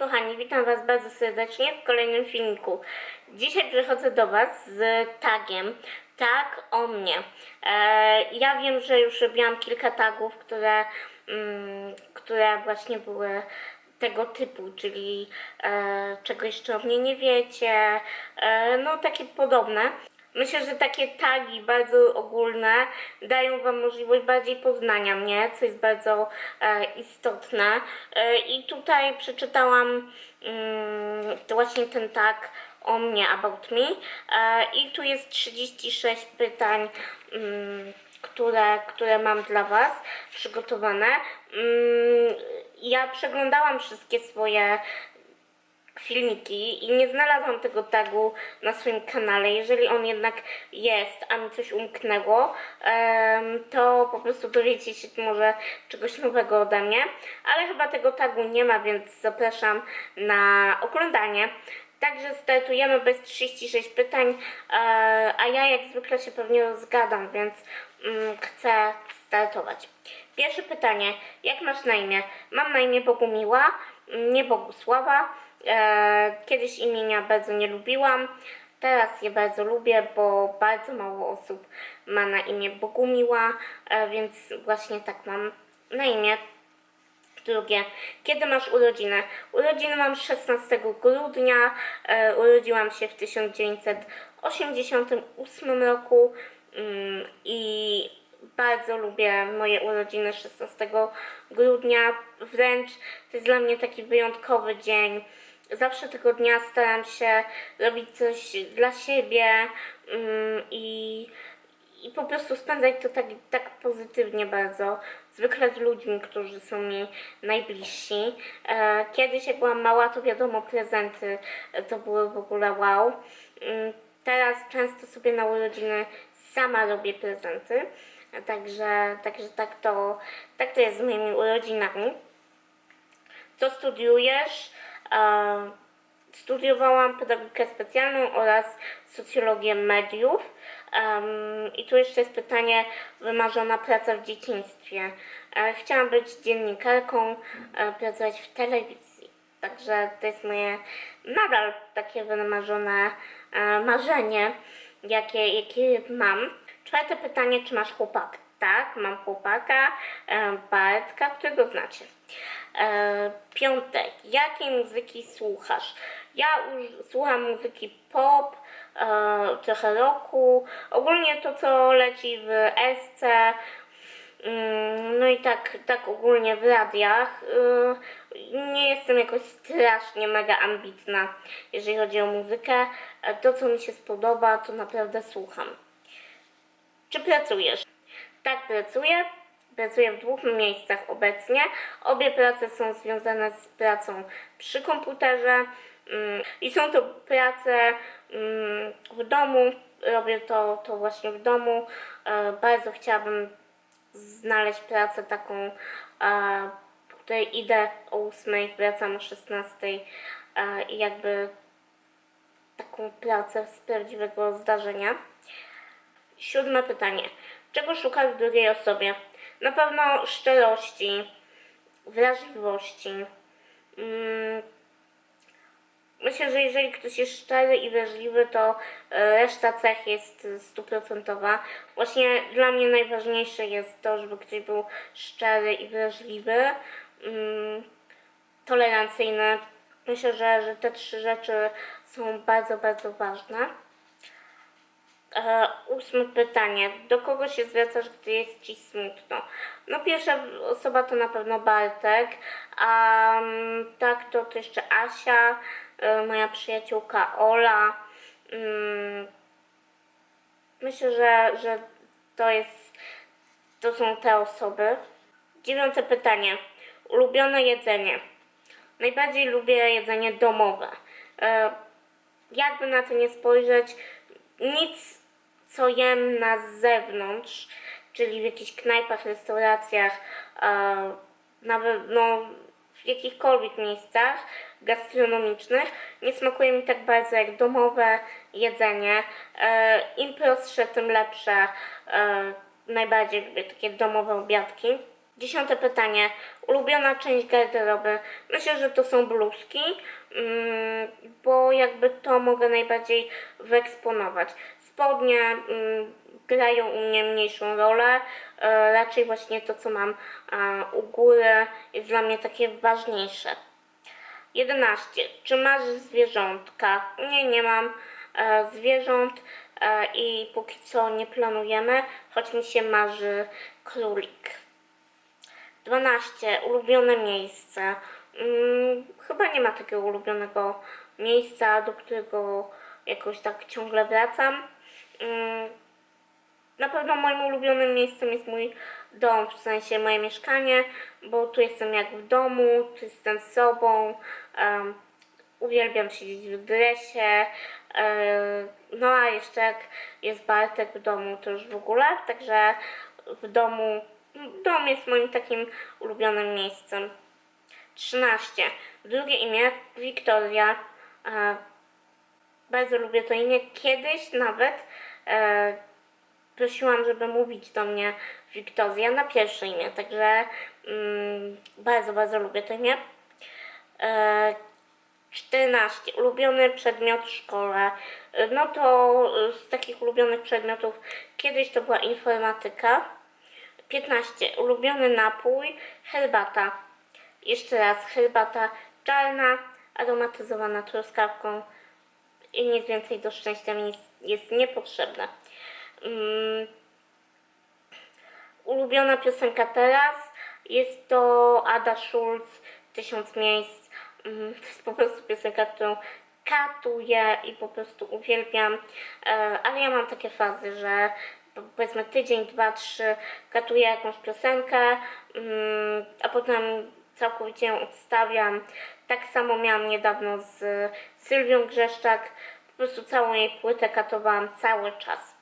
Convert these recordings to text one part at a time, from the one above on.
kochani, witam Was bardzo serdecznie w kolejnym filmiku. Dzisiaj przychodzę do Was z tagiem Tag o mnie. E, ja wiem, że już robiłam kilka tagów, które, mm, które właśnie były tego typu, czyli e, czego jeszcze o mnie nie wiecie, e, no takie podobne. Myślę, że takie tagi bardzo ogólne dają Wam możliwość bardziej poznania mnie, co jest bardzo e, istotne. E, I tutaj przeczytałam mm, właśnie ten tag o mnie, about me. E, I tu jest 36 pytań, mm, które, które mam dla Was przygotowane. Mm, ja przeglądałam wszystkie swoje filmiki i nie znalazłam tego tagu na swoim kanale. Jeżeli on jednak jest, a mi coś umknęło, to po prostu dowiecie się może czegoś nowego ode mnie. Ale chyba tego tagu nie ma, więc zapraszam na oglądanie. Także startujemy bez 36 pytań, e, a ja jak zwykle się pewnie rozgadam, więc mm, chcę startować. Pierwsze pytanie, jak masz na imię? Mam na imię Bogumiła, nie Bogusława. E, kiedyś imienia bardzo nie lubiłam, teraz je bardzo lubię, bo bardzo mało osób ma na imię Bogumiła, e, więc właśnie tak mam na imię. Drugie, kiedy masz urodziny? Urodziny mam 16 grudnia, e, urodziłam się w 1988 roku mm, i bardzo lubię moje urodziny 16 grudnia, wręcz to jest dla mnie taki wyjątkowy dzień. Zawsze tego dnia staram się robić coś dla siebie mm, i i po prostu spędzać to tak, tak pozytywnie bardzo. Zwykle z ludźmi, którzy są mi najbliżsi. E, kiedyś jak byłam mała, to wiadomo, prezenty e, to były w ogóle wow. Mm, Teraz często sobie na urodziny sama robię prezenty. E, Także, także tak, to, tak to jest z moimi urodzinami. Co studiujesz? Studiowałam pedagogikę specjalną oraz socjologię mediów. I tu jeszcze jest pytanie, wymarzona praca w dzieciństwie. E, chciałam być dziennikarką, e, pracować w telewizji. Także to jest moje nadal takie wymarzone e, marzenie, jakie, jakie mam. Czwarte pytanie, czy masz chłopaka? Tak, mam chłopaka, e, Bartka, którego znacie. E, piąte, jakiej muzyki słuchasz? Ja już słucham muzyki pop, e, trochę rocku, ogólnie to co leci w esce, mm, no i tak, tak ogólnie w radiach. Nie jestem jakoś strasznie mega ambitna, jeżeli chodzi o muzykę. To co mi się spodoba, to naprawdę słucham. Czy pracujesz? Tak, pracuję. Pracuję w dwóch miejscach obecnie. Obie prace są związane z pracą przy komputerze mm, i są to prace mm, w domu. Robię to, to właśnie w domu. E, Bardzo chciałabym znaleźć pracę taką, e, w której idę o 8, wracam o 16 e, i jakby taką pracę z prawdziwego zdarzenia. Siódme pytanie. Czego szukasz w drugiej osobie? Na pewno szczerości, wrażliwości. Mm, Myślę, że jeżeli ktoś jest szczery i wrażliwy, to e, reszta cech jest stuprocentowa. Właśnie dla mnie najważniejsze jest to, żeby ktoś był szczery i wrażliwy, mm, tolerancyjny. Myślę, że, że te trzy rzeczy są bardzo, bardzo ważne. E, ósme pytanie. Do kogo się zwracasz, gdy jest ci smutno? No pierwsza osoba to na pewno Bartek, a mm, tak to, to jeszcze Asia, e, moja przyjaciółka Ola. Mm, myślę, że, że to jest, to są te osoby. Dziewiąte pytanie. Ulubione jedzenie. Najbardziej lubię jedzenie domowe. E, jakby na to nie spojrzeć, nic co jem na zewnątrz, czyli w jakichś knajpach, restauracjach, e, nawet no, w jakichkolwiek miejscach gastronomicznych, nie smakuje mi tak bardzo jak domowe jedzenie. E, Im prostsze, tym lepsze. E, najbardziej lubię takie domowe obiadki. Dziesiąte pytanie. Ulubiona część garderoby. Myślę, że to są bluzki, mm, bo jakby to mogę najbardziej wyeksponować. Spodnie mm, grają u mnie mniejszą rolę. E, raczej właśnie to, co mam e, u góry jest dla mnie takie ważniejsze. 11. Czy masz zwierzątka? Nie, nie mam e, zwierząt i póki co nie planujemy, choć mi się marzy królik. 12. Ulubione miejsce. Mm, chyba nie ma takiego ulubionego miejsca, do którego jakoś tak ciągle wracam. Mm, na pewno moim ulubionym miejscem jest mój dom, w sensie moje mieszkanie, bo tu jestem jak w domu, tu jestem z sobą. em, uwielbiam siedzieć w dresie. em, no a jeszcze jak jest Bartek w domu, to już w ogóle. Także w domu, dom jest moim takim ulubionym miejscem. 13. Drugie imię Wiktoria. E, bardzo lubię to imię. Kiedyś nawet e, prosiłam, żeby mówić do mnie Wiktoria na pierwsze imię, także mm, bardzo, bardzo lubię to imię. E, 14. Ulubiony przedmiot w szkole. E, No to z takich ulubionych przedmiotów kiedyś to była informatyka. 15. Ulubiony napój, herbata. Jeszcze raz, herbata czarna, aromatyzowana truskawką i nic więcej do szczęścia jest niepotrzebne. Mm. Ulubiona piosenka teraz jest to Ada Schulz, Tysiąc Miejsc. Mm, To jest po prostu piosenka, którą katuję i po prostu uwielbiam, E, ale ja mam takie fazy, że powiedzmy tydzień, dwa, trzy katuję jakąś piosenkę, mm, a potem całkowicie ją odstawiam. Tak samo miałam niedawno z Sylwią Grzeszczak, prostu całą jej płytę katowałam cały czas.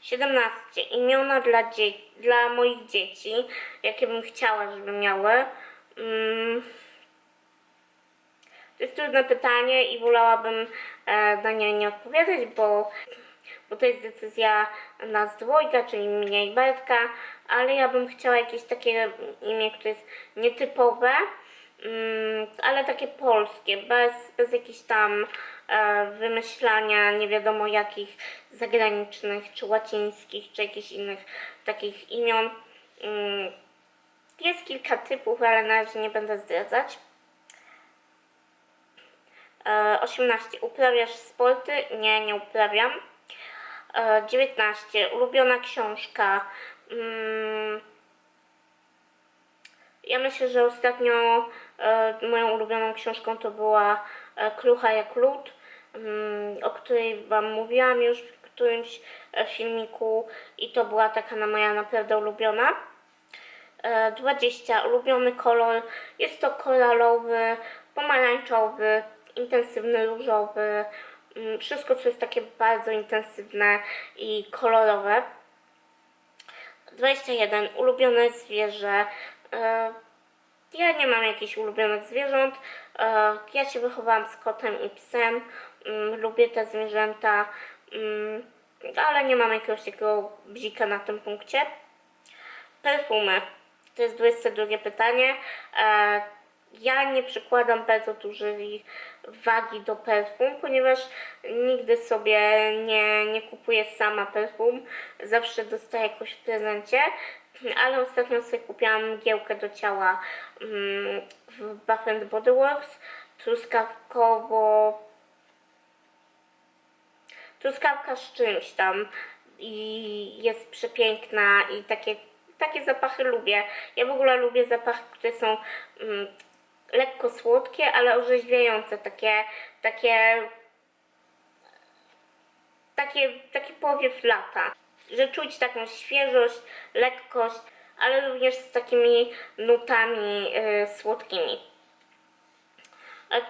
17. Imiona dla, dla moich dzieci, jakie bym chciała, żeby miały. Mm. To jest trudne pytanie i wolałabym e, na nie nie odpowiadać, bo, bo to jest decyzja nas dwojga, czyli mnie i Bertka, ale ja bym chciała jakieś takie imię, które jest nietypowe, mm, ale takie polskie, bez, bez jakichś tam wymyślania nie wiadomo jakich zagranicznych, czy łacińskich, czy jakichś innych takich imion. Mm, jest kilka typów, ale na razie nie będę zdradzać. E, 18. Uprawiasz sporty? Nie, nie uprawiam. E, 19. Ulubiona książka. Mm, ja myślę, że ostatnio e, moją ulubioną książką to była e, Krucha jak lód, mm, o której Wam mówiłam już w którymś e, filmiku i to była taka na moja naprawdę ulubiona. E, 20. Ulubiony kolor. Jest to koralowy, pomarańczowy, intensywny różowy. mm, Wszystko, co jest takie bardzo intensywne i kolorowe. 21. Ulubione zwierzę. E, Ja nie mam jakichś ulubionych zwierząt. E, Ja się wychowałam z kotem i psem. Mm, Lubię te zwierzęta, mm, ale nie mam jakiegoś takiego bzika na tym punkcie. Perfumy. To jest 22 pytanie. E, Ja nie przykładam bardzo dużej wagi do perfum, ponieważ nigdy sobie nie, nie kupuję sama perfum. Zawsze dostaję jakoś w prezencie. Ale ostatnio sobie kupiłam mgiełkę do ciała mm, w Bath Body Works. Truskawkowo truskawka z czymś tam i jest przepiękna i takie, takie zapachy lubię. Ja w ogóle lubię zapachy, które są mm, lekko słodkie, ale orzeźwiające, takie, takie, takie, taki powiew lata, że czuć taką świeżość, lekkość, ale również z takimi nutami y, słodkimi.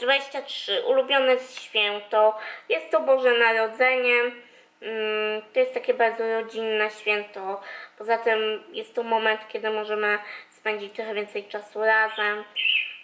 23. Ulubione święto. Jest to Boże Narodzenie. Mm, To jest takie bardzo rodzinne święto. Poza tym jest to moment, kiedy możemy spędzić trochę więcej czasu razem.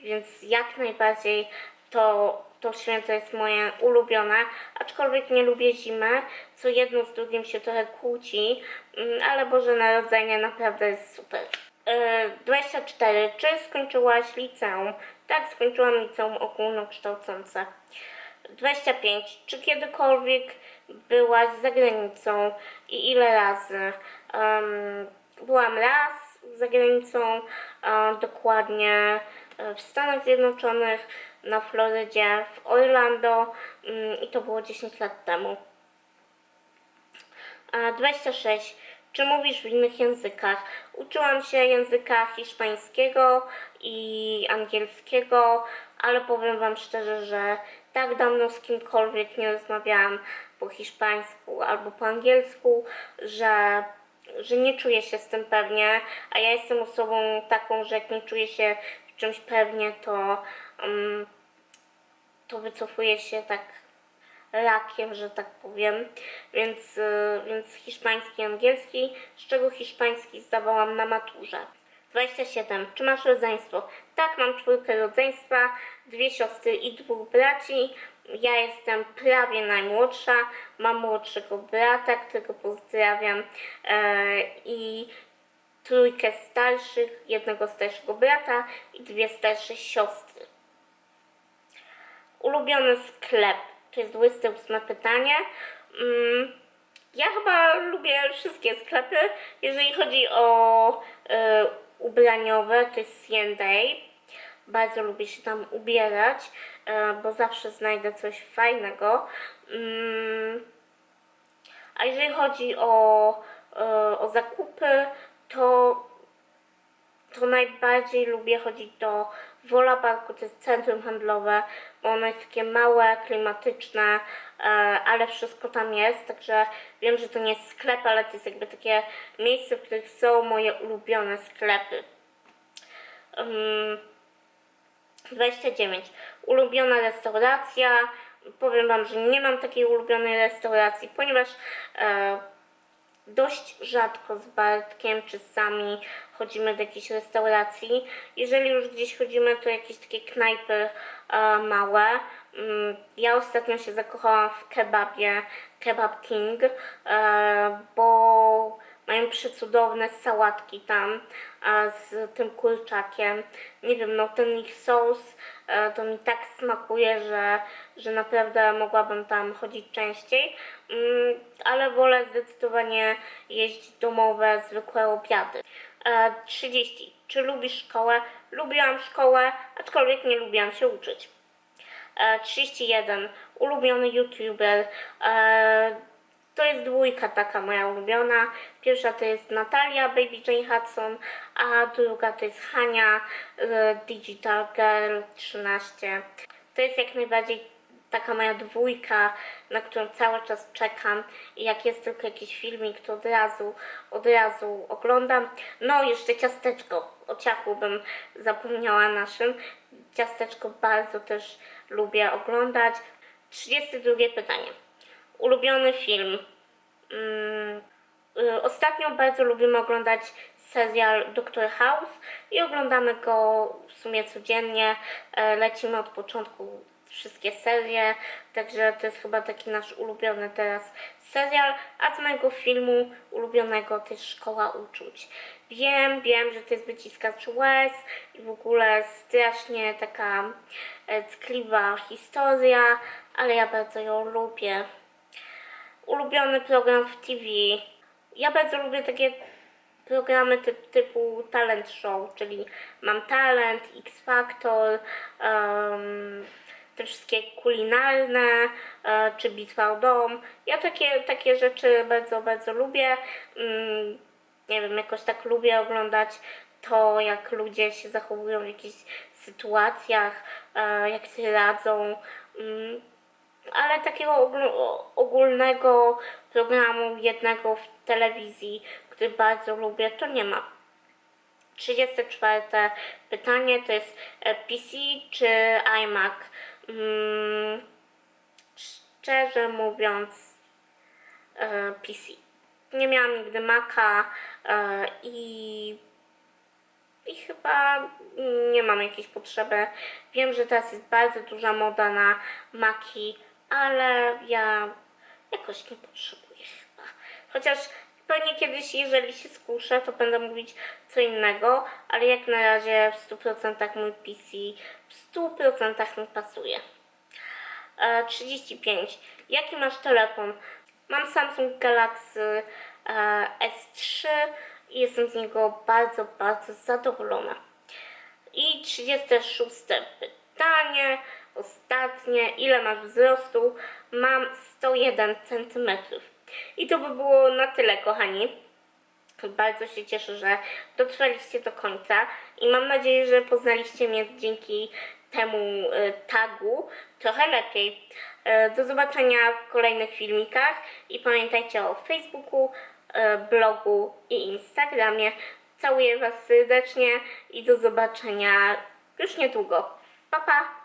Więc jak najbardziej to, to święto jest moje ulubione. Aczkolwiek nie lubię zimy, co jedno z drugim się trochę kłóci. Mm, Ale Boże Narodzenie naprawdę jest super. E, 24. Czy skończyłaś liceum? Tak, skończyłam liceum ogólnokształcące. 25. Czy kiedykolwiek byłaś za granicą i ile razy? Em, byłam raz za granicą, e, dokładnie e, w Stanach Zjednoczonych, na Florydzie, w Orlando mm, i to było 10 lat temu. A 26. Czy mówisz w innych językach? Uczyłam się języka hiszpańskiego i angielskiego, ale powiem Wam szczerze, że tak dawno z kimkolwiek nie rozmawiałam po hiszpańsku albo po angielsku, że, że nie czuję się z tym pewnie, a ja jestem osobą taką, że jak nie czuję się w czymś pewnie, to, um, to wycofuję się tak rakiem, że tak powiem, więc, y, więc hiszpański i angielski, z czego hiszpański zdawałam na maturze. 27. Czy masz rodzeństwo? Tak, mam czwórkę rodzeństwa, dwie siostry i dwóch braci. Ja jestem prawie najmłodsza, mam młodszego brata, którego pozdrawiam e, i trójkę starszych, jednego starszego brata i dwie starsze siostry. Ulubiony sklep. To jest 28 pytanie. Mm, ja chyba lubię wszystkie sklepy. Jeżeli chodzi o e, ubraniowe, to jest C&A. Bardzo lubię się tam ubierać, e, bo zawsze znajdę coś fajnego. Mm, a jeżeli chodzi o, e, o zakupy, to to najbardziej lubię chodzić do Wola Parku, to jest centrum handlowe, bo ono jest takie małe, klimatyczne, e, ale wszystko tam jest, także wiem, że to nie jest sklep, ale to jest jakby takie miejsce, w których są moje ulubione sklepy. Um, 29. Ulubiona restauracja. Powiem Wam, że nie mam takiej ulubionej restauracji, ponieważ e, dość rzadko z Bartkiem czy sami chodzimy do jakiejś restauracji. Jeżeli już gdzieś chodzimy, to jakieś takie knajpy e, małe. Mm, Ja ostatnio się zakochałam w kebabie Kebab King, e, bo mają przecudowne sałatki tam z tym kurczakiem. Nie wiem, no ten ich sos e, to mi tak smakuje, że, że naprawdę mogłabym tam chodzić częściej. Mm, ale wolę zdecydowanie jeść domowe, zwykłe obiady. E, 30. Czy lubisz szkołę? Lubiłam szkołę, aczkolwiek nie lubiłam się uczyć. E, 31. Ulubiony youtuber. To jest dwójka taka moja ulubiona. Pierwsza to jest Natalia, Baby Jane Hudson, a druga to jest Hania, e, Digital Girl 13. To jest jak najbardziej taka moja dwójka, na którą cały czas czekam i jak jest tylko jakiś filmik, to od razu, od razu oglądam. No jeszcze ciasteczko, o ciachu bym zapomniała naszym. Ciasteczko bardzo też lubię oglądać. 32 pytanie. Ulubiony film. Mm, y, Ostatnio bardzo lubimy oglądać serial Doctor House i oglądamy go w sumie codziennie. E, Lecimy od początku wszystkie serie, także to jest chyba taki nasz ulubiony teraz serial, a z mojego filmu ulubionego to jest Szkoła Uczuć. Wiem, wiem, że to jest wyciskacz łez i w ogóle strasznie taka e, tkliwa historia, ale ja bardzo ją lubię ulubiony program w TV. Ja bardzo lubię takie programy typ, typu talent show, czyli Mam Talent, X Factor, em, te wszystkie kulinarne, e, czy Bitwa o dom. Ja takie, takie rzeczy bardzo, bardzo lubię. Mm, nie wiem, jakoś tak lubię oglądać to, jak ludzie się zachowują w jakichś sytuacjach, e, jak się radzą. Mm, ale takiego ogólnego programu jednego w telewizji, który bardzo lubię, to nie ma. 34 pytanie to jest e, PC czy iMac? Mm, szczerze mówiąc, e, PC. Nie miałam nigdy Maca e, i i chyba nie mam jakiejś potrzeby. Wiem, że teraz jest bardzo duża moda na maki, ale ja jakoś nie potrzebuję chyba. Chociaż Pewnie kiedyś, jeżeli się skuszę, to będę mówić co innego, ale jak na razie w 100% mój PC w 100% mi pasuje. E, 35. Jaki masz telefon? Mam Samsung Galaxy e, S3 i jestem z niego bardzo, bardzo zadowolona. I 36 pytanie, ostatnie, ile masz wzrostu? Mam 101 cm. I to by było na tyle, kochani. Bardzo się cieszę, że dotrwaliście do końca i mam nadzieję, że poznaliście mnie dzięki temu e, tagu trochę lepiej. E, Do zobaczenia w kolejnych filmikach i pamiętajcie o Facebooku, e, blogu i Instagramie. Całuję Was serdecznie i do zobaczenia już niedługo. Pa, pa!